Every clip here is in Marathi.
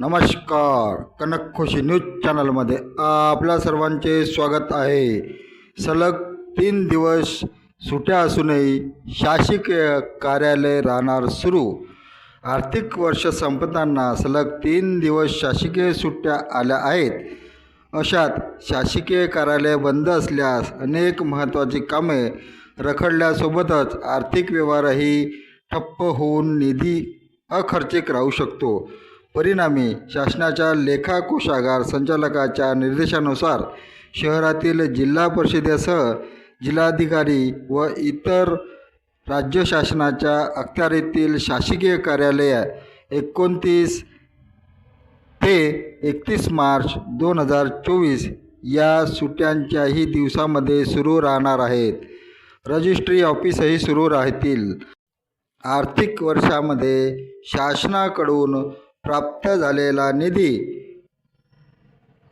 नमस्कार. कनक खुशी न्यूज चॅनलमध्ये आपल्या सर्वांचे स्वागत आहे. सलग तीन दिवस सुट्या असूनही शासकीय कार्यालय राहणार सुरू. आर्थिक वर्ष संपताना सलग तीन दिवस शासकीय सुट्ट्या आल्या आहेत. अशात शासकीय कार्यालय बंद असल्यास अनेक महत्त्वाची कामे रखडल्यासोबतच आर्थिक व्यवहारही ठप्प होऊन निधी अखर्चिक राहू शकतो. परिणामी शासनाच्या लेखाकोशागार संचालकाच्या निर्देशानुसार शहरातील जिल्हा परिषदेसह जिल्हाधिकारी व इतर राज्य शासनाच्या अखत्यारीतील शासकीय कार्यालय एकोणतीस ते एकतीस मार्च दोन हजार चोवीस या सुट्ट्यांच्याही दिवसामध्ये सुरू राहणार आहेत. रजिस्ट्री ऑफिसही सुरू राहतील. आर्थिक वर्षामध्ये शासनाकडून प्राप्त झालेला निधी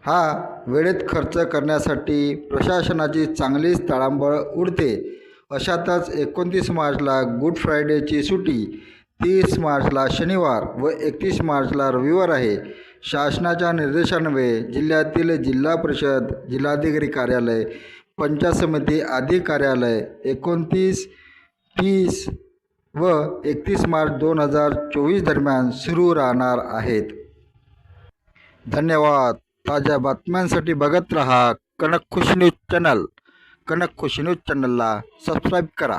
हा वेळेत खर्च करण्यासाठी प्रशासनाची चांगलीच ताळांबळ उडते. अशातच एकोणतीस मार्चला गुड फ्रायडेची सुट्टी तीस मार्चला शनिवार व एकतीस मार्चला रविवार आहे. शासनाच्या निर्देशान्वये जिल्ह्यातील जिल्हा परिषद जिल्हाधिकारी कार्यालय पंचायत समिती आदी कार्यालय एकोणतीस तीस व एकतीस मार्च दोन हजार चोवीस दरम्यान सुरू राहणार आहेत. धन्यवाद. ताज्या बातम्यांसाठी बघत रहा Kanak Khushi news channel. Kanak Khushi news चॅनलला सबस्क्राईब करा.